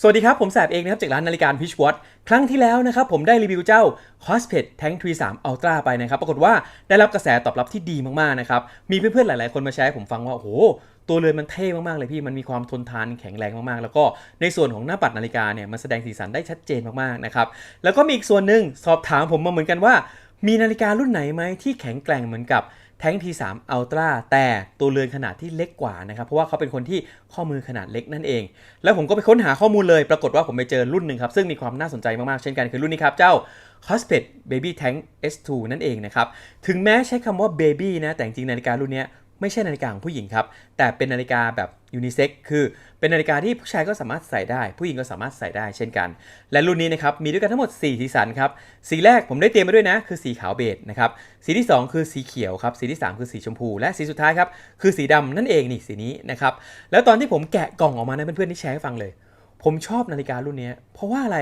สวัสดีครับ ผมแสบเองนะครับจากร้านนาฬิกาพิชวอตครั้งที่แล้วนะครับผมได้รีวิวเจ้า c o s p e t Tank 3 Ultra ไปนะครับ ปรากฏว่าได้รับกระแสตอบรับที่ดีมากๆนะครับ มีเพื่อนๆหลายๆคนมาแชร์ให้ผมฟังว่า โอ้โห ตัวเรือนมันเท่มากๆเลยพี่ มันมีความทนทานแข็งแรงมากๆ แล้วก็ในส่วนของหน้าปัดนาฬิกาเนี่ยมันแสดงสีสันได้ชัดเจนมากๆนะครับแล้วก็มีอีกส่วนหนึ่งสอบถามผมมาเหมือนกันว่า มีนาฬิการุ่นไหนไหมที่แข็งแกร่งเหมือนกับ แท้ง T3 Ultra แต่ตัวเรือนขนาดที่เล็กกว่านะครับ เพราะว่าเขาเป็นคนที่ข้อมือขนาดเล็กนั่นเอง แล้วผมก็ไปค้นหาข้อมูลเลย ปรากฏว่าผมไปเจอรุ่นหนึ่งครับ ซึ่งมีความน่าสนใจมาก ๆ เช่นกันคือรุ่นนี้ครับ เจ้า c o s p e t Baby Tank S2 นั่นเองนะครับ ถึงแม้ใช้คำว่า Baby นะ แต่จริงนาฬิการุ่นนี้ไม่ใช่นาฬิกาของผู้หญิงครับ แต่เป็นนาฬิกาแบบ ยูนิเซ็กคือเป็นนาฬิกาที่ผู้ชายก็สามารถใส่ได้ ผู้หญิงก็สามารถใส่ได้เช่นกัน และรุ่นนี้นะครับมีด้วยกันทั้งหมด 4 สีสันครับ สีแรกผมได้เตรียมมาด้วยนะ คือสีขาวเบจนะครับ สีที่ 2 คือสีเขียวครับ สีที่ 3 คือสีชมพู และสีสุดท้ายครับคือสีดำนั่นเองนี่สีนี้นะครับ แล้วตอนที่ผมแกะกล่องออกมานะเพื่อนๆที่แชร์ให้ฟังเลย ผมชอบนาฬิการุ่นนี้เพราะว่าอะไร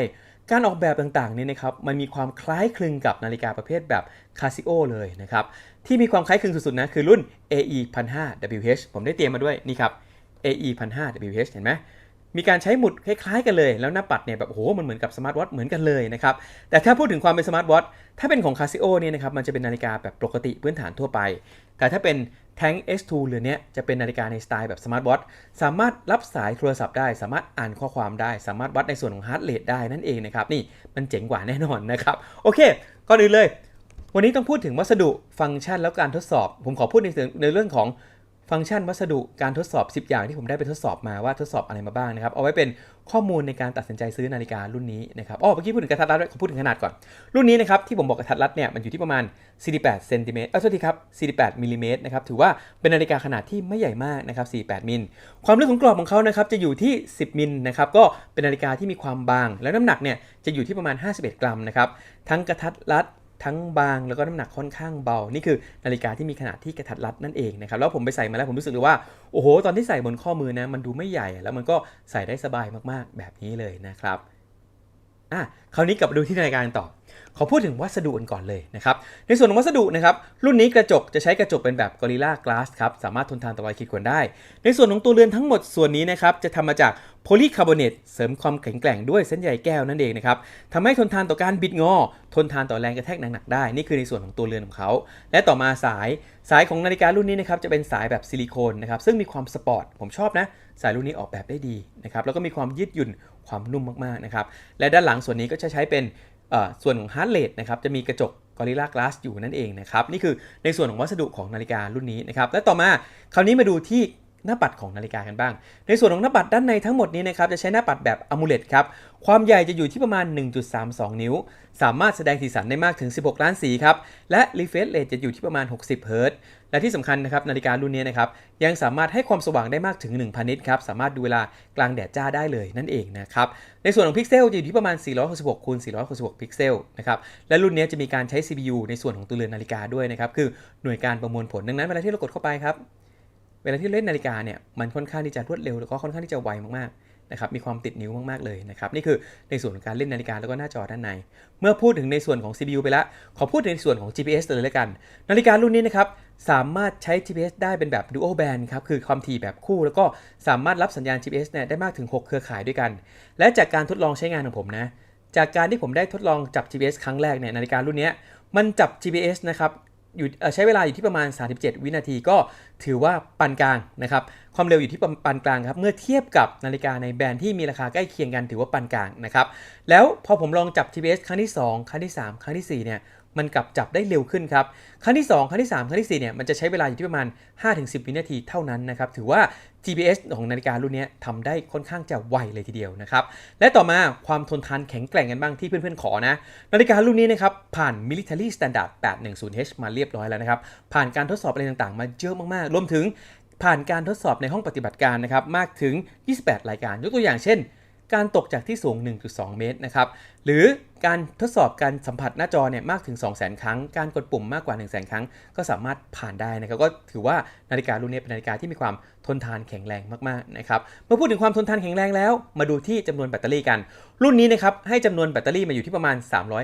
การออกแบบต่างๆเนี่ยนะครับมันมีความคล้ายคลึงกับนาฬิกาประเภทแบบคาซิโอเลยนะครับที่มีความคล้ายคลึงสุดๆนะคือรุ่น AE 1005 WH ผมได้เตรียมมาด้วยนี่ครับ AE 1005 WH เห็นไหมมีการใช้หมุดคล้ายๆกันเลย แล้วหน้าปัดเนี่ยแบบโอ้โหมันเหมือนกับสมาร์ทวอทเหมือนกันเลยนะครับ แต่ถ้าพูดถึงความเป็นสมาร์ทวอทถ้าเป็นของ Casio เนี่ยนะครับมันจะเป็นนาฬิกาแบบปกติพื้นฐานทั่วไป แต่ถ้าเป็น Tank S2 เรือนเนี้ยจะเป็นนาฬิกาในสไตล์แบบสมาร์ทวอทสามารถรับสายโทรศัพท์ได้ สามารถอ่านข้อความได้ สามารถวัดในส่วนของฮาร์ดเรทได้นั่นเองนะครับ นี่มันเจ๋งกว่าแน่นอนนะครับ โอเคก่อนอื่นเลย วันนี้ต้องพูดถึงวัสดุฟังก์ชันแล้วการทดสอบ ผมขอพูดในเรื่องของ ฟังก์ชันวัสดุการทดสอบ 10 อย่างที่ผมได้ไปทดสอบมาว่าทดสอบอะไรมาบ้างนะครับ เอาไว้เป็นข้อมูลในการตัดสินใจซื้อนาฬิการุ่นนี้นะครับอ๋อเมื่อกี้พูดถึงกระทัดรัดด้วยขอพูดถึงขนาดก่อน รุ่นนี้นะครับที่ผมบอกกระทัดรัดเนี่ยมันอยู่ที่ประมาณ 48เซนติเมตรเออโทษทีครับ 48มิลลิเมตรนะครับถือว่าเป็นนาฬิกาขนาดที่ไม่ใหญ่มากนะครับ 48 มิล ความลึกของกรอบของเขานะครับจะอยู่ที่ 10 มิลนะครับก็เป็นนาฬิกาที่มีความบาง แล้วน้ำหนักเนี่ยจะอยู่ที่ประมาณ 51 กรัมนะครับทั้งกระทัดรัด ทั้งบางแล้วก็น้ำหนักค่อนข้างเบา นี่คือนาฬิกาที่มีขนาดที่กระทัดรัดนั่นเองนะครับ แล้วผมไปใส่มาแล้วผมรู้สึกเลยว่า โอ้โห ตอนที่ใส่บนข้อมือนะ มันดูไม่ใหญ่ แล้วมันก็ใส่ได้สบายมากๆ แบบนี้เลยนะครับ อะคราวนี้กลับมาดูที่นาฬิกาต่อ ขอพูดถึงวัสดุกันก่อนเลยนะครับ ในส่วนของวัสดุนะครับ รุ่นนี้กระจกจะใช้กระจกเป็นแบบ Gorilla Glass ครับ สามารถทนทานต่อรอยขีดข่วนได้ ในส่วนของตัวเรือนทั้งหมดส่วนนี้นะครับ จะทำมาจากโพลีคาร์บอเนตเสริมความแข็งแกร่งด้วยเส้นใยแก้วนั่นเองนะครับทำให้ทนทานต่อการบิดงอ ทนทานต่อแรงกระแทกหนักๆได้ นี่คือในส่วนของตัวเรือนของเขา และต่อมาสาย สายของนาฬิการุ่นนี้นะครับจะเป็นสายแบบซิลิโคนนะครับ ซึ่งมีความสปอร์ต ผมชอบนะ สายรุ่นนี้ออกแบบได้ดีนะครับ แล้วก็มีความยืดหยุ่น ความนุ่มมากๆนะครับ และด้านหลังส่วนนี้ก็จะใช้เป็นส่วนของฮาร์ดเรทนะครับ จะมีกระจก Gorilla Glass อยู่นั่นเองนะครับ นี่คือในส่วนของวัสดุของนาฬิการุ่นนี้นะครับ และต่อมาคราวนี้มาดูที่หน้าปัดของนาฬิกากันบ้าง ในส่วนของหน้าปัดด้านในทั้งหมดนี้นะครับ จะใช้หน้าปัดแบบอะมูเลตครับ ความใหญ่จะอยู่ที่ประมาณ 1.32 นิ้ว สามารถแสดงสีสันได้มากถึง 16 ล้านสีครับ และ refresh rate จะอยู่ที่ประมาณ 60 เฮิร์ต และที่สำคัญนะครับนาฬิการุ่นนี้นะครับยังสามารถให้ความสว่างได้มากถึง 1,000 นิตครับสามารถดูเวลากลางแดดจ้าได้เลยนั่นเองนะครับในส่วนของพิกเซลจะอยู่ที่ประมาณ 466คูณ466 พิกเซลนะครับและรุ่นนี้จะมีการใช้ CPU ในส่วนของตัวเรือนนาฬิกาด้วยนะครับคือหน่วยการประมวลผลดังนั้นเวลาที่เรากดเข้าไปครับเวลาที่เล่นนาฬิกาเนี่ยมันค่อนข้างที่จะรวดเร็วแล้วก็ค่อนข้างที่จะไวมากๆนะครับมีความติดนิ้วมากๆเลยนะครับนี่คือในส่วนของการเล่นนาฬิกาแล้วก็หน้าจอด้านใน เมื่อพูดถึงในส่วนของ CPU ไปแล้วขอพูดในส่วนของ GPS เลยแล้วกัน นาฬิการุ่นนี้นะครับ สามารถใช้ GPS ได้เป็นแบบ dual band ครับ คือความถี่แบบคู่ แล้วก็สามารถรับสัญญาณ GPS เนี่ยได้มากถึง 6 เครือข่ายด้วยกัน และจากการทดลองใช้งานของผมนะ จากการที่ผมได้ทดลองจับ GPS ครั้งแรกเนี่ยนาฬิการุ่นนี้มันจับ GPS นะครับอยู่ใช้เวลาอยู่ที่ประมาณ 37 วินาทีก็ถือว่าปานกลางนะครับ ความเร็วอยู่ที่ปานกลางครับ เมื่อเทียบกับนาฬิกาในแบรนด์ที่มีราคาใกล้เคียงกันถือว่าปานกลางนะครับ แล้วพอผมลองจับ GPS ครั้งที่ 2 ครั้งที่ 3 ครั้งที่ 4 เนี่ย มันกลับจับได้เร็วขึ้นครับ ครั้งที่ 2 ครั้งที่ 3 ครั้งที่ 4 เนี่ย มันจะใช้เวลาอยู่ที่ประมาณ 5-10 วินาทีเท่านั้นนะครับ ถือว่า GPS ของนาฬิการุ่นนี้ทำได้ค่อนข้างจะไวเลยทีเดียวนะครับ และต่อมาความทนทานแข็งแกร่งกันบ้างที่เพื่อนๆขอนะ นาฬิการุ่นนี้นะครับ ผ่าน Military Standard 810H มาเรียบร้อยแล้วนะครับ ผ่านการทดสอบอะไรต่างๆ มาเยอะมากๆ รวมถึงผ่านการทดสอบในห้องปฏิบัติการนะครับมากถึง 28 รายการ ยกตัวอย่างเช่น การตกจากที่สูง 1.2 เมตรนะครับ หรือการทดสอบการสัมผัสหน้าจอเนี่ยมากถึง 200,000 ครั้ง การกดปุ่มมากกว่า 100,000 ครั้ง ก็สามารถผ่านได้นะครับ ก็ถือว่านาฬิการุ่นนี้เป็นนาฬิกาที่มีความทนทานแข็งแรงมากๆนะครับเมื่อพูดถึงความทนทานแข็งแรงแล้ว มาดูที่จำนวนแบตเตอรี่กัน รุ่นนี้นะครับให้จำนวนแบตเตอรี่มาอยู่ที่ประมาณ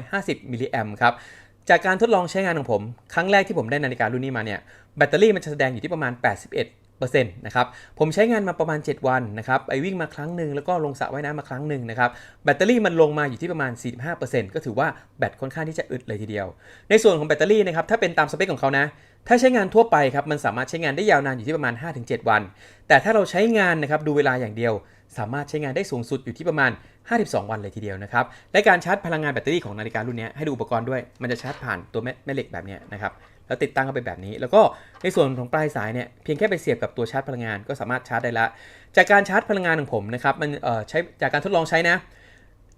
350 มิลลิแอมครับจากการทดลองใช้งานของผม ครั้งแรกที่ผมได้นาฬิการุ่นนี้มาเนี่ยแบตเตอรี่มันจะแสดงอยู่ที่ประมาณ 81 10%นะครับผมใช้งานมาประมาณ 7 วันนะครับไปวิ่งมาครั้งหนึ่งแล้วก็ลงสระว่ายน้ำมาครั้งหนึ่งนะครับแบตเตอรี่มันลงมาอยู่ที่ประมาณ 45%ก็ถือว่าแบตค่อนข้างที่จะอึดเลยทีเดียว ในส่วนของแบตเตอรี่นะครับถ้าเป็นตามสเปคของเขานะถ้าใช้งานทั่วไปครับมันสามารถใช้งานได้ยาวนานอยู่ที่ประมาณ 5-7 วัน แต่ถ้าเราใช้งานนะครับดูเวลาอย่างเดียว สามารถใช้งานได้สูงสุดอยู่ที่ประมาณ 52 วันเลยทีเดียวนะครับและการชาร์จพลังงานแบตเตอรี่ของนาฬิการุ่นนี้ให้ดูอุปกรณ์ด้วยมันจะชาร์จผ่านตัวแม่แม่เหล็กแบบนี้นะครับ แล้วติดตั้งเข้าไปแบบนี้ แล้วก็ในส่วนของปลายสายเนี่ยเพียงแค่ไปเสียบกับตัวชาร์จพลังงานก็สามารถชาร์จได้ละ จากการชาร์จพลังงานของผมนะครับมันเอ่อใช้จากการทดลองใช้นะ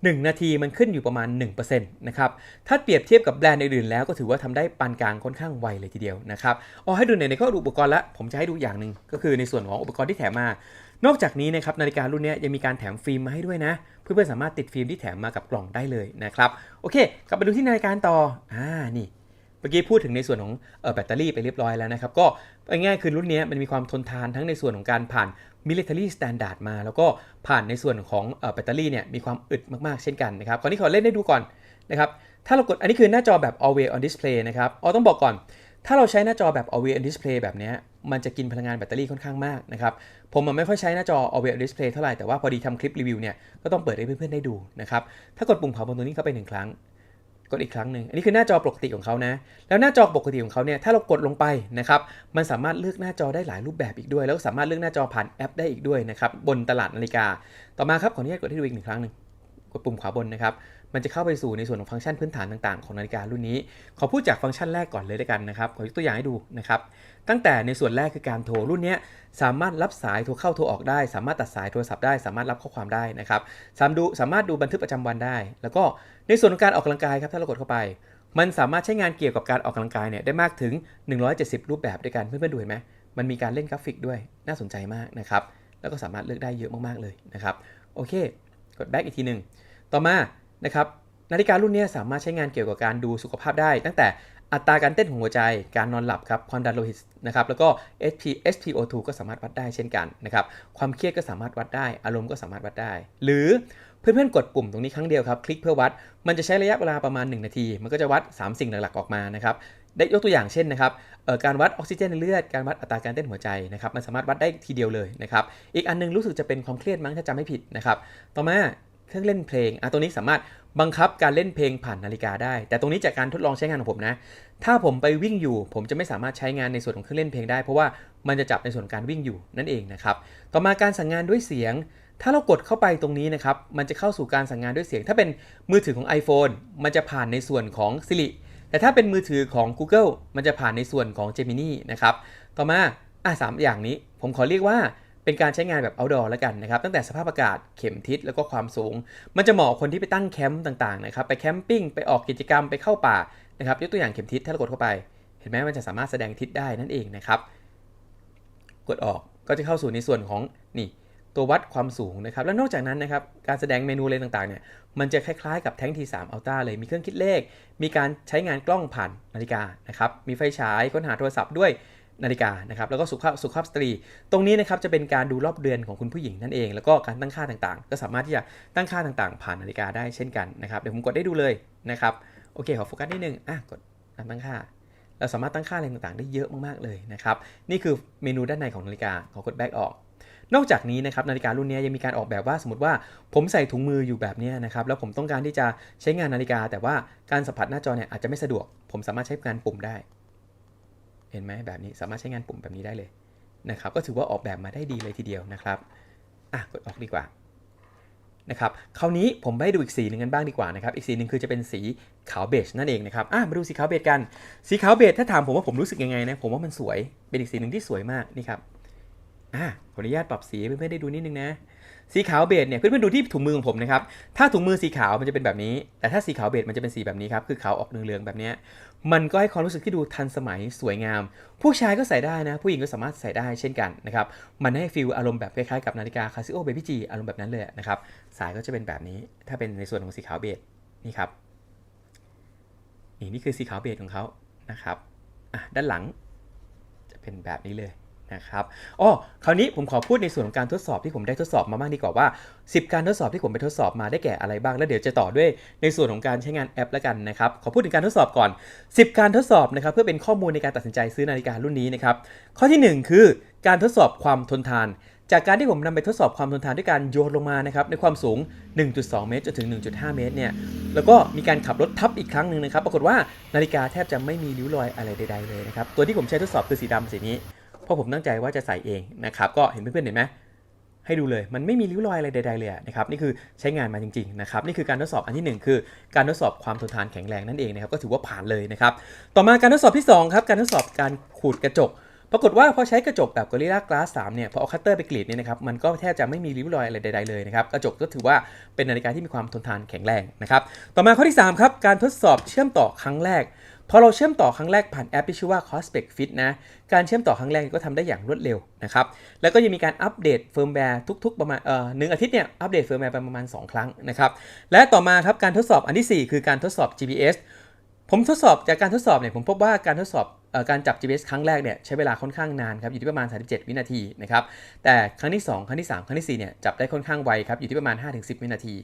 1 นาทีมันขึ้นอยู่ประมาณ 1%นะครับถ้าเปรียบเทียบกับแบรนด์อื่นๆแล้วก็ถือว่าทำได้ปานกลางค่อนข้างไวเลยทีเดียวนะครับเอาให้ดูในในข้ออุปกรณ์ละผมจะให้ดูอย่างหนึ่งก็คือในส่วนของอุปกรณ์ที่แถมมา นอกจากนี้นะครับนาฬิการุ่นนี้ยังมีการแถมฟิล์มมาให้ด้วยนะ เพื่อนๆสามารถติดฟิล์มที่แถมมากับกล่องได้เลยนะครับโอเค กลับมาดูที่นาฬิกาต่ออ่านี่ เมื่อกี้พูดถึงในส่วนของออแบตเตอรี่ไปเรียบร้อยแล้วนะครับ ก็ง่ายๆคือรุ่นนี้มันมีความทนทานทั้งในส่วนของการผ่าน military standard มา แล้วก็ผ่านในส่วนของออแบตเตอรี่เนี่ยมีความอึดมากๆเช่นกันนะครับก่อนที่ขอเล่นให้ดูก่อนนะครับถ้าเรากดอันนี้คือหน้าจอแบบ always on display นะครับอ๋อต้องบอกก่อน ถ้าเราใช้หน้าจอแบบ always on display แบบนี้มันจะกินพลังงานแบตเตอรี่ค่อนข้างมากนะครับ ผมมันไม่ค่อยใช้หน้าจอ always on display เท่าไหร่แต่ว่าพอดีทำคลิปรีวิวเนี่ยก็ต้องเปิดให้เพื่อนๆได้ดูนะครับถ้ากดปุ่มขวาบนตัวนี้เข้าไปหนึ่งครั้ง กดอีกครั้งหนึ่งอันนี้คือหน้าจอปกติของเขานะ แล้วหน้าจอปกติของเขาเนี่ยถ้าเรากดลงไปนะครับมันสามารถเลือกหน้าจอได้หลายรูปแบบอีกด้วย แล้วก็สามารถเลือกหน้าจอผ่านแอปได้อีกด้วยนะครับบนตลาดนาฬิกา ต่อมาครับขออนุญาตกดให้ดูอีกหนึ่งครั้งหนึ่งกดปุ่มขวาบนนะครับ มันจะเข้าไปสู่ในส่วนของฟังก์ชันพื้นฐานต่างๆ ของนาฬิการุ่นนี้ ขอพูดจากฟังก์ชันแรกก่อนเลยด้วยกันนะครับขอยกตัวอย่างให้ดูนะครับตั้งแต่ในส่วนแรกคือการโทรรุ่นนี้สามารถรับสายโทรเข้าโทรออกได้ สามารถตัดสายโทรศัพท์ได้ สามารถรับข้อความได้นะครับสามารถดูสามารถดูบันทึกประจำวันได้ แล้วก็ในส่วนของการออกกำลังกายครับถ้าเรากดเข้าไป มันสามารถใช้งานเกี่ยวกับการออกกำลังกายเนี่ยได้มากถึง 170 รูปแบบด้วยกันเพื่อนๆดูเห็นไหมมันมีการเล่นกราฟิกด้วยน่าสนใจมากนะครับแล้วก็สามารถเลือกได้เยอะมากๆเลยนะครับโอเค กด back อีกทีหนึ่งต่อมา นะครับนาฬิการุ่นนี้สามารถใช้งานเกี่ยวกับการดูสุขภาพได้ ตั้งแต่อัตราการเต้นของหัวใจ การนอนหลับครับ ความดันโลหิตนะครับ แล้วก็ SP SpO2 ก็สามารถวัดได้เช่นกันนะครับ ความเครียดก็สามารถวัดได้ อารมณ์ก็สามารถวัดได้ หรือเพื่อนๆ กดปุ่มตรงนี้ครั้งเดียวครับ คลิกเพื่อวัด มันจะใช้ระยะเวลาประมาณ 1 นาที มันก็จะวัด 3 สิ่งหลักๆ ออกมานะครับ ได้ยกตัวอย่างเช่นนะครับการวัดออกซิเจนในเลือด การวัดอัตราการเต้นหัวใจนะครับ มันสามารถวัดได้ทีเดียวเลยนะครับ อีกอันนึงรู้สึกจะเป็นความเครียดมั้งถ้าจำไม่ผิดนะครับ ต่อมา เครื่องเล่นเพลงอะตัวนี้สามารถบังคับการเล่นเพลงผ่านนาฬิกาได้ แต่ตรงนี้จากการทดลองใช้งานของผมนะ ถ้าผมไปวิ่งอยู่ ผมจะไม่สามารถใช้งานในส่วนของเครื่องเล่นเพลงได้ เพราะว่ามันจะจับในส่วนการวิ่งอยู่นั่นเองนะครับ ต่อมาการสั่งงานด้วยเสียง ถ้าเรากดเข้าไปตรงนี้นะครับ มันจะเข้าสู่การสั่งงานด้วยเสียง ถ้าเป็นมือถือของ iPhone มันจะผ่านในส่วนของ Siri แต่ถ้าเป็นมือถือของ Google มันจะผ่านในส่วนของ Gemini นะครับ ต่อมาอะสามอย่างนี้ ผมขอเรียกว่า เป็นการใช้งานแบบ outdoor แล้วกันนะครับ ตั้งแต่สภาพอากาศเข็มทิศแล้วก็ความสูง มันจะเหมาะคนที่ไปตั้งแคมป์ต่างๆนะครับไปแคมปิ้งไปออกกิจกรรมไปเข้าป่านะครับยกตัวอย่างเข็มทิศถ้าเรากดเข้าไป เห็นไหมมันจะสามารถแสดงทิศได้นั่นเองนะครับกดออกก็จะเข้าสู่ในส่วนของนี่ตัววัดความสูงนะครับ แล้วนอกจากนั้นนะครับ การแสดงเมนูอะไรต่างๆเนี่ย มันจะคล้ายๆกับแท้ง T3 Ultra เลย มีเครื่องคิดเลข มีการใช้งานกล้องผ่านนาฬิกานะครับ มีไฟฉายค้นหาโทรศัพท์ด้วย นาฬิกานะครับแล้วก็สุขภาพสุขภาพสตรี ตรงนี้นะครับจะเป็นการดูรอบเดือนของคุณผู้หญิงนั่นเอง แล้วก็การตั้งค่าต่างๆ ก็สามารถที่จะตั้งค่าต่างๆ ผ่านนาฬิกาได้เช่นกันนะครับเดี๋ยวผมกดได้ดูเลยนะครับโอเคขอโฟกัสนิดนึงอะกดตั้งค่าเราสามารถตั้งค่าอะไรต่างๆ ได้เยอะมากๆเลยนะครับนี่คือเมนูด้านในของนาฬิกาขอกดแบ็กออก นอกจากนี้นะครับนาฬิการุ่นนี้ยังมีการออกแบบว่าสมมติว่าผมใส่ถุงมืออยู่แบบนี้นะครับแล้วผมต้องการที่จะใช้งานนาฬิกา แต่ว่าการสัมผัสหน้าจอเนี่ยอาจจะไม่สะดวก ผมสามารถใช้งานปุ่มได้ เห็นไหมแบบนี้สามารถใช้งานปุ่มแบบนี้ได้เลยนะครับ ก็ถือว่าออกแบบมาได้ดีเลยทีเดียวนะครับอะกดออกดีกว่านะครับคราวนี้ผมไปดูอีกสีหนึ่งกันบ้างดีกว่านะครับ อีกสีหนึ่งคือจะเป็นสีขาวเบจนั่นเองนะครับอะมาดูสีขาวเบจกัน สีขาวเบจถ้าถามผมว่าผมรู้สึกยังไงนะ ผมว่ามันสวย เป็นอีกสีหนึ่งที่สวยมากนี่ครับอะขออนุญาตปรับสีเพื่อนๆได้ดูนิดนึงนะ สีขาวเบจเนี่ยเพื่อนๆดูที่ถุงมือของผมนะครับถ้าถุงมือสีขาวมันจะเป็นแบบนี้ แต่ถ้าสีขาวเบจมันจะเป็นสีแบบนี้ครับคือขาวออกเหลืองๆแบบนี้มันก็ให้ความรู้สึกที่ดูทันสมัยสวยงาม ผู้ชายก็ใส่ได้นะ ผู้หญิงก็สามารถใส่ได้เช่นกันนะครับมันให้ฟีลอารมณ์แบบคล้ายๆกับนาฬิกา Casio Baby G อารมณ์แบบนั้นเลยนะครับสายก็จะเป็นแบบนี้ ถ้าเป็นในส่วนของสีขาวเบจนี่ครับนี่นี่คือสีขาวเบจของเขานะครับด้านหลังจะเป็นแบบนี้เลย นะครับอ๋อคราวนี้ผมขอพูดในส่วนของการทดสอบที่ผมได้ทดสอบมาบ้างดีกว่าว่า 10 การทดสอบที่ผมไปทดสอบมาได้แก่อะไรบ้าง แล้วเดี๋ยวจะต่อด้วยในส่วนของการใช้งานแอปแล้วกันนะครับขอพูดถึงการทดสอบก่อน 10 การทดสอบนะครับเพื่อเป็นข้อมูลในการตัดสินใจซื้อนาฬิการุ่นนี้นะครับข้อทีหนึ่1 คือการทดสอบความทนทาน จากการที่ผมนำไปทดสอบความทนทานด้วยการโยนลงมานะครับในความสูง 1.2 เมตรจนถึง 1.5 เมตรเนี่ยแล้วก็มีการขับรถทับอีกครั้งหนึ่งนะครับ ปรากฏว่านาฬิกาแทบจะไม่มีริ้วรอยอะไรใดๆเลยนะครับตัวที่ผมใช้ทดสอบคือสีดำสีนี้ เพราะผมตั้งใจว่าจะใส่เองนะครับก็เห็นเพื่อนๆเห็นไหมให้ดูเลยมันไม่มีริ้วรอยอะไรใดๆเลยนะครับนี่คือใช้งานมาจริงๆนะครับนี่คือการทดสอบอันที่หนึ่งคือ การทดสอบความทนทานแข็งแรงนั่นเองนะครับก็ถือว่าผ่านเลยนะครับต่อมาการทดสอบที่สองครับการทดสอบการขูดกระจก ปรากฏว่าพอใช้กระจกแบบ Gorilla Glass 3เนี่ยพอเอาคัตเตอร์ไปกรีดเนี่ยนะครับมันก็แทบจะไม่มีริ้วรอยอะไรใดๆเลยนะครับกระจกก็ถือว่าเป็นนาฬิกาที่มีความทนทานแข็งแรงนะครับต่อมาข้อที่3ครับการทดสอบเชื่อมต่อครั้งแรก พอเราเชื่อมต่อครั้งแรกผ่านแอปที่ชื่อว่า Cospec Fit นะ การเชื่อมต่อครั้งแรกก็ทำได้อย่างรวดเร็วนะครับ แล้วก็ยังมีการอัปเดตเฟิร์มแวร์ทุกๆ ประมาณเอ่อหนึ่งอาทิตย์เนี่ย อัปเดตเฟิร์มแวร์ประมาณ 2 ครั้งนะครับ และต่อมาครับการทดสอบอันทีสี่4 คือการทดสอบ GPS ผมทดสอบจากการทดสอบเนี่ยผมพบว่าการทดสอบ การจับ GPS ครั้งแรกเนี่ยใช้เวลาค่อนข้างนานครับอยู่ที่ประมาณ 37 วินาทีนะครับแต่ครั้งที่ 2 ครั้งที่ 3 ครั้งที่ 4 เนี่ยจับได้ค่อนข้างไวครับอยู่ที่ประมาณ 5-10 วินาที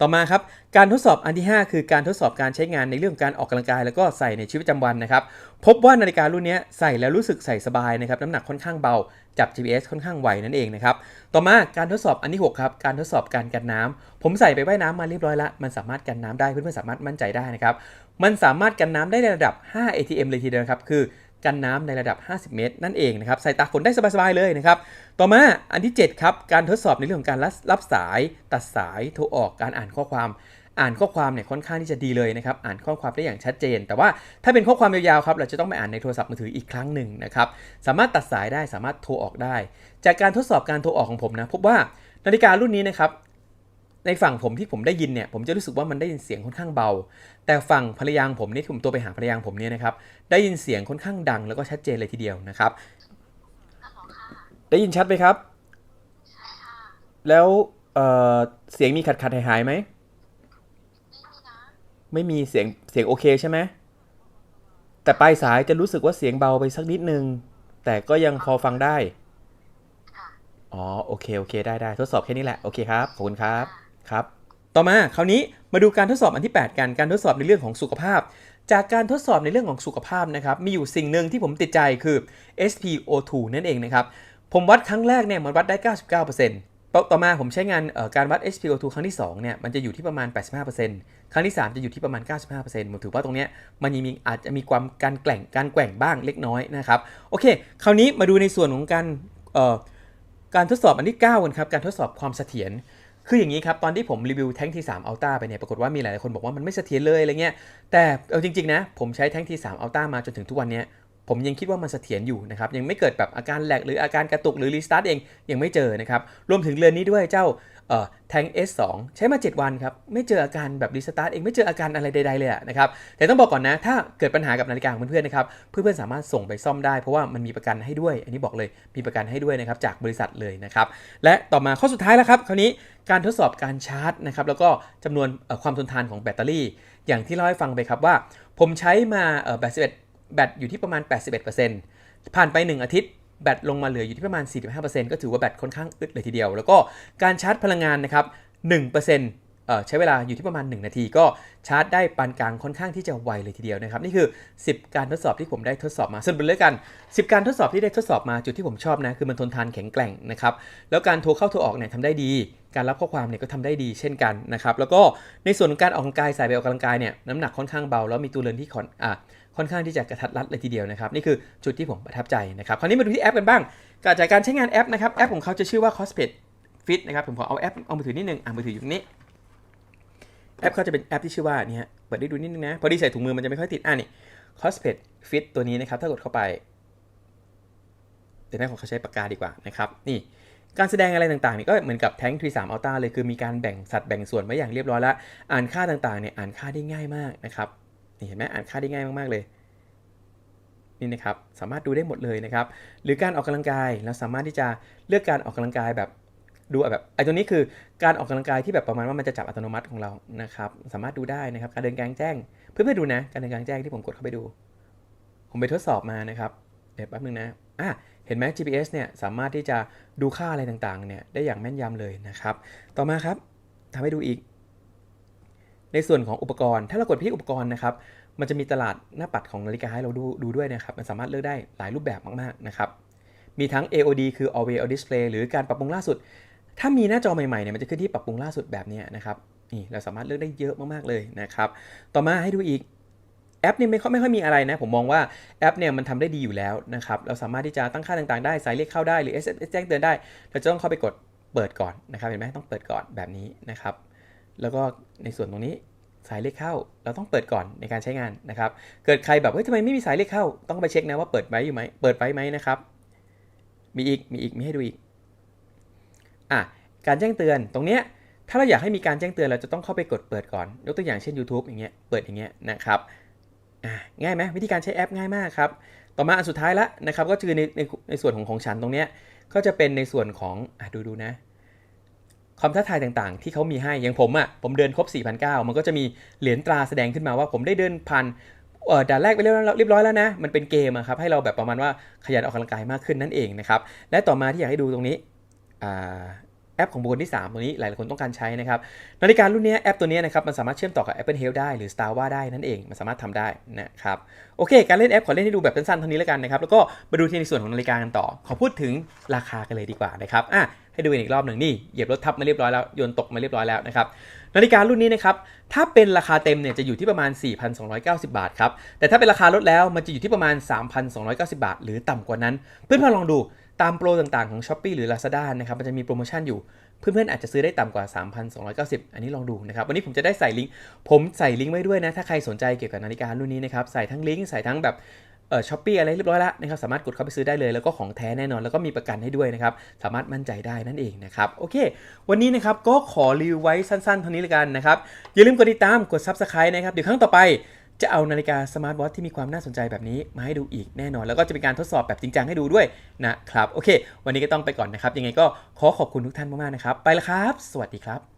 ต่อมาครับการทดสอบอันที่ 5 คือการทดสอบการใช้งานในเรื่องของการออกกำลังกาย แล้วก็ใส่ในชีวิตประจำวันนะครับ พบว่านาฬิการุ่นนี้ใส่แล้วรู้สึกใส่สบายนะครับน้ำหนักค่อนข้างเบา จับ GPS ค่อนข้างไวนั่นเองนะครับ ต่อมาการทดสอบอันที่หกครับ การทดสอบการกันน้ำผมใส่ไปว่ายน้ำมาเรียบร้อยล้วมันสามารถกันน้ำได้เพื่อนๆสามารถมั่นใจได้นะครับ มันสามารถกันน้ำได้ในระดับ 5 ATM เลยทีเดียวนะครับ คือกันน้ำในระดับ 50 เมตร นั่นเองนะครับ ใส่ตากฝนได้สบายๆเลยนะครับ ต่อมาอันที่ 7 ครับ การทดสอบในเรื่องของการรับสาย ตัดสาย โทรออก การอ่านข้อความ อ่านข้อความเนี่ยค่อนข้างที่จะดีเลยนะครับอ่านข้อความได้อย่างชัดเจน แต่ว่าถ้าเป็นข้อความยาวๆครับเราจะต้องไปอ่านในโทรศัพท์มือถืออีกครั้งหนึ่งนะครับสามารถตัดสายได้สามารถโทรออกได้ จากการทดสอบการโทรออกของผมนะพบว่านาฬิการุ่นนี้นะครับในฝั่งผมที่ผมได้ยินเนี่ยผมจะรู้สึกว่ามันได้ยินเสียงค่อนข้างเบา แต่ฝั่งภรรยาของผมนี่ที่ผมตัวไปหาภรรยาของผมเนี่ยนะครับได้ยินเสียงค่อนข้างดังแล้วก็ชัดเจนเลยทีเดียวนะครับฮัลโหลค่ะได้ยินชัดไหมครับใช่ค่ะแล้วเอ่อเสียงมีขัดขัดหายหายๆไหมไม่มีนะ ไม่มีเสียงเสียงโอเคใช่ไหมแต่ปลายสายจะรู้สึกว่าเสียงเบาไปสักนิดนึง แต่ก็ยังพอฟังได้ค่ะอ๋อโอเคโอเคได้ได้ทดสอบแค่นี้แหละโอเคครับขอบคุณครับครับ ต่อมาคราวนี้มาดูการทดสอบอันที่ 8 กันการทดสอบในเรื่องของสุขภาพ จากการทดสอบในเรื่องของสุขภาพนะครับมีอยู่สิ่งหนึ่งที่ผมติดใจคือ SpO2 นั่นเองนะครับผมวัดครั้งแรกเนี่ยมันวัดได้ 99% ต่อต่อมาผมใช้งานการวัด SpO2 ครั้งที่ 2 เนี่ยมันจะอยู่ที่ประมาณ 85%ครั้งที่ 3 จะอยู่ที่ประมาณ 95%ผมถือว่าตรงเนี้ยมันยังมีอาจจะมีความการแกว่งการแกว่งบ้างเล็กน้อยนะครับโอเค คราวนี้มาดูในส่วนของการการทดสอบอันที่ 9 กันครับ การทดสอบความเสถียรคืออย่างนี้ครับ ตอนที่ผมรีวิวแท้ง T3 Ultra ไปเนี่ยปรากฏว่ามีหลายๆคนบอกว่ามันไม่เสถียรเลยอะไรเงี้ยแต่เอาจริงๆนะ ผมใช้แท้ง T3 Ultra มาจนถึงทุกวันนี้ ผมยังคิดว่ามันเสถียรอยู่นะครับยังไม่เกิดแบบอาการแหลกหรืออาการกระตุกหรือรีสตาร์ทเองยังไม่เจอนะครับรวมถึงเรือนนี้ด้วยเจ้าเอ่อแทง S2 ใช้มา 7 วันครับ ไม่เจออาการแบบรีสตาร์ทเองไม่เจออาการอะไรใดๆเลยนะครับแต่ต้องบอกก่อนนะ ถ้าเกิดปัญหากับนาฬิกาของเพื่อนๆนะครับเพื่อนๆสามารถส่งไปซ่อมได้เพราะว่ามันมีประกันให้ด้วย อันนี้บอกเลยมีประกันให้ด้วยนะครับจากบริษัทเลยนะครับและต่อมาข้อสุดท้ายแล้วครับคราวนี้การทดสอบการชาร์จนะครับแล้วก็จำนวนความทนทานของแบตเตอรี่ อย่างที่เล่าให้ฟังไปครับว่า ผมใช้มาเอ่อแบต11 แบตอยู่ที่ประมาณ 81%ผ่านไป 1 อาทิตย์แบตลงมาเหลืออยู่ที่ประมาณ 45%ก็ถือว่าแบตค่อนข้างอึดเลยทีเดียว แล้วก็การชาร์จพลังงานนะครับ1%ใช้เวลาอยู่ที่ประมาณ 1 นาทีก็ชาร์จได้ปานกลางค่อนข้างที่จะไวเลยทีเดียวนะครับ นี่คือ 10 การทดสอบที่ผมได้ทดสอบมาสรุปเลยกัน 10 การทดสอบที่ได้ทดสอบมาจุดที่ผมชอบนะ คือมันทนทานแข็งแกร่งนะครับ แล้วการโทรเข้าโทรออกเนี่ยทำได้ดี การรับข้อความเนี่ยก็ทำได้ดีเช่นกันนะครับ แล้วก็ในส่วนของการออกกำลังกายใส่ไปออกกำลังกายเนี่ยน้ำหนักค่อนข้างเบา แล้วมีตัวเรือนที่ค่อนอะ ค่อนข้างที่จะกระทัดรัดเลยทีเดียวนะครับ นี่คือจุดที่ผมประทับใจนะครับ คราวนี้มาดูที่แอปกันบ้างการจากการใช้งานแอปนะครับ แอปของเขาจะชื่อว่า Cospet Fit นะครับ ผมขอเอาแอปเอามือถือนิดนึง อะมือถืออยู่นี้ แอปเขาจะเป็นแอปที่ชื่อว่านี่ฮะ เปิดได้ดูนิดนึงนะ พอดีใส่ถุงมือมันจะไม่ค่อยติด อะนี่ Cospet Fit ตัวนี้นะครับ ถ้ากดเข้าไป เดี๋ยวแม่ของเขาใช้ปากกาดีกว่านะครับ นี่การแสดงอะไรต่างๆนี่ก็เหมือนกับแท้ง T3 Ultra เลยคือมีการแบ่งสัดแบ่งส่วนไว้อย่างเรียบร้อยแล้ว อ่านค่าต่างๆเนี่ยอ่านค่าได้ง่ายมากนะครับ นี่เห็นไหมอ่านค่าได้ง่ายมากๆเลย นี่นะครับสามารถดูได้หมดเลยนะครับ หรือการออกกำลังกายเราสามารถที่จะเลือกการออกกำลังกายแบบดูแบบไอ้ตัวนี้คือการออกกำลังกายที่แบบประมาณว่ามันจะจับอัตโนมัติของเรานะครับสามารถดูได้นะครับ การเดินกลางแจ้ง เพื่อนๆดูนะ การเดินกลางแจ้งที่ผมกดเข้าไปดู ผมไปทดสอบมานะครับเดี๋ยวแป๊บนึงนะอะเห็นไหม GPS เนี่ยสามารถที่จะดูค่าอะไรต่างๆเนี่ยได้อย่างแม่นยำเลยนะครับ ต่อมาครับทำให้ดูอีก ในส่วนของอุปกรณ์ ถ้าเรากดที่อุปกรณ์นะครับ มันจะมีตลาดหน้าปัดของนาฬิกาให้เราดูดูด้วยนะครับ มันสามารถเลือกได้หลายรูปแบบมากๆนะครับ มีทั้ง AOD คือ Always on Display หรือการปรับปรุงล่าสุด ถ้ามีหน้าจอใหม่ๆเนี่ยมันจะขึ้นที่ปรับปรุงล่าสุดแบบนี้นะครับ นี่เราสามารถเลือกได้เยอะมากๆเลยนะครับ ต่อมาให้ดูอีกแอปนี่ไม่ค่อยไม่ค่อยมีอะไรนะ ผมมองว่าแอปเนี่ยมันทำได้ดีอยู่แล้วนะครับ เราสามารถที่จะตั้งค่าต่างๆได้ สายเรียกเข้าได้หรือ SMS แจ้งเตือนได้ เราจะต้องเข้าไปกดเปิดก่อนนะครับ เห็นไหมต้องเปิดก่อนแบบนี้นะครับ แล้วก็ในส่วนตรงนี้สายเรียกเข้า เราต้องเปิดก่อนในการใช้งานนะครับ เกิดใครแบบเฮ้ยทำไมไม่มีสายเรียกเข้า ต้องไปเช็คนะว่าเปิดไว้อยู่ไหมเปิดไว้ไหมนะครับ มีอีกมีอีกมีให้ดูอีกอะการแจ้งเตือนตรงเนี้ยถ้าเราอยากให้มีการแจ้งเตือนเราจะต้องเข้าไปกดเปิดก่อน ยกตัวอย่างเช่น YouTube อย่างเงี้ยเปิดอย่างเงี้ยนะครับอะง่ายไหมวิธีการใช้แอปง่ายมากครับ ต่อมาอันสุดท้ายละนะครับก็คือในในในส่วนของของฉันตรงเนี้ยก็จะเป็นในส่วนของอะดูดูนะ ความท้าทายต่างๆ ที่เขามีให้อย่างผมอะ่ะผมเดินครบ 4,900 มันก็จะมีเหรียญตราแสดงขึ้นมาว่าผมได้เดินผ่านเออด่านแรกไปเรียบร้อยแล้วนะ มันเป็นเกมครับให้เราแบบประมาณว่าขยันออกกำลังกายมากขึ้นนั่นเองนะครับ และต่อมาที่อยากให้ดูตรงนี้แอปของบุคคลที่ 3ตรงนี้หลาย ๆ คนต้องการใช้นะครับนาฬิการุ่นนี้แอปตัวนี้นะครับมันสามารถเชื่อมต่อกับ Apple Health ได้หรือ Star w a ได้นั่นเอง มันสามารถทำได้นะครับโอเค การเล่นแอปขอเล่นให้ดูแบบสั้น ๆ เท่านี้แล้วกันนะครับแล้วก็มาดูที่ในส่วนของนาฬิกากันต่อ ขอพูดถึงราคากันเลยดีกว่านะครับอะ ให้ดูอีกรอบหนึ่งนี่เหยียบรถทับมาเรียบร้อยแล้วโยนตกมาเรียบร้อยแล้วนะครับนาฬิการุ่นนี้นะครับถ้าเป็นราคาเต็มเนี่ยจะอยู่ที่ประมาณ 4,290 บาทครับแต่ถ้าเป็นราคาลดแล้วมันจะอยู่ที่ประมาณ 3,290 บาท หรือต่ำกว่านั้น เพื่อนๆลองดูตามโปรต่างๆของ s h อ p e e หรือ Lazada นะครับมันจะมีโปรโมชั่นอยู่เพื่อนๆอาจจะซื้อได้ต่ำกว่า 3,290 อันนี้ลองดูนะครับ วันนี้ผมจะได้ใส่ลิงก์ผมใส่ลิงก์ไว้ด้วยนะ ถ้าใครสนใจเกี่ยวกับนาฬิการุ่นนี้นะครับ ใส่ทั้งลิงก์ ใส่ทั้งแบบ ช้อปปี้อะไรเรียบร้อยแล้วนะครับสามารถกดเข้าไปซื้อได้เลย แล้วก็ของแท้แน่นอนแล้วก็มีประกันให้ด้วยนะครับสามารถมั่นใจได้นั่นเองนะครับโอเค วันนี้นะครับก็ขอรีวิวไว้สั้นๆเท่านี้ละกันนะครับอย่าลืมกดติดตามกด Subscribe นะครับเดี๋ยวครั้งต่อไปจะเอานาฬิกาสมาร์ทวอทที่มีความน่าสนใจแบบนี้มาให้ดูอีกแน่นอน แล้วก็จะเป็นการทดสอบแบบจริงจังให้ดูด้วยนะครับ โอเค วันนี้ก็ต้องไปก่อนนะครับ ยังไงก็ขอขอบคุณทุกท่านมากๆนะครับ ไปแล้วครับ สวัสดีครับ